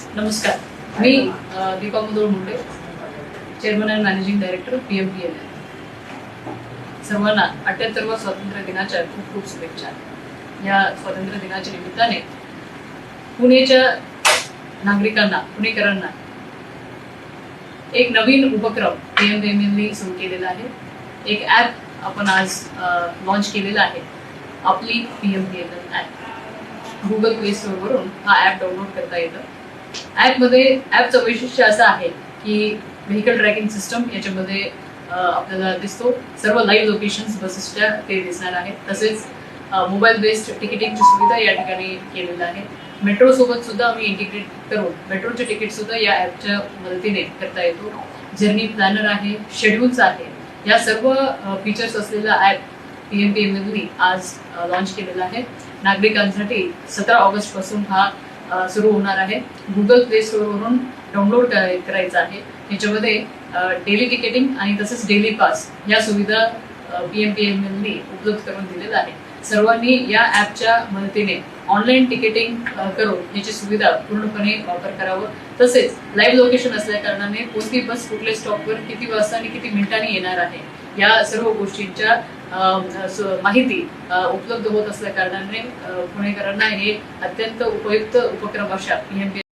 नमस्कार. मी Deepa Mudol Munde chairman and managing director P M P L सर्वांना अठ्याहत्तरवा स्वातंत्र्य दिनाच्या खूप खूप शुभेच्छा. या स्वातंत्र्य दिनाच्या निमित्ताने पुणेच्या नागरिकांना पुणेकरांना एक नवीन उपक्रम पी एम एम एलनी सुरू केलेला आहे. एक ॲप आपण आज लॉन्च केलेला आहे. आपली P M P L app Google play स्टोअरवरून हा ॲप डाउनलोड करता येतं. ॲपमध्ये ॲपचं वैशिष्ट्य असं आहे की व्हेकल ट्रॅकिंग सिस्टम याच्यामध्ये आपल्याला दिसतो सर्व लाईव्ह लोकेशन्स बसेसच्या ते दिसणार आहे तसेच मोबाईल बेस्ड तिकिटिंगची सुविधा या ठिकाणी केलेलं आहे मेट्रोसोबत सुद्धा आम्ही इंटिग्रेट करून मेट्रोचे तिकीट सुद्धा या ॲपच्या मदतीने करता येतो जर्नी प्लॅनर आहे शेड्यूल्स आहे या सर्व फीचर्स असलेला app P M P M आज लॉन्च केलेला आहे नागरिकांसाठी सतरा ऑगस्टपासून हा सुरू होणार आहे. गुगल प्ले स्टोअरवरून डाउनलोड करायचं आहे. याच्यामध्ये डेली टिकेटिंग आणि तसेच डेली पास या सुविधा पी एम पी एम एलनी उपलब्ध करून दिलेल्या आहे सर्वांनी या ॲपच्या मदतीने ऑनलाईन तिकीटिंग करून याची सुविधा पूर्णपणे वापर करावं. तसेच लाईव्ह लोकेशन असल्या कारणाने कोणती बस कुठल्या स्टॉपवर किती वाजता आणि किती मिनिटांनी येणार आहे या सर्व गोष्टींच्या माहिती उपलब्ध होत असल्या कारणाने पुणेकरांना हे अत्यंत उपयुक्त उपक्रम अशा पी एम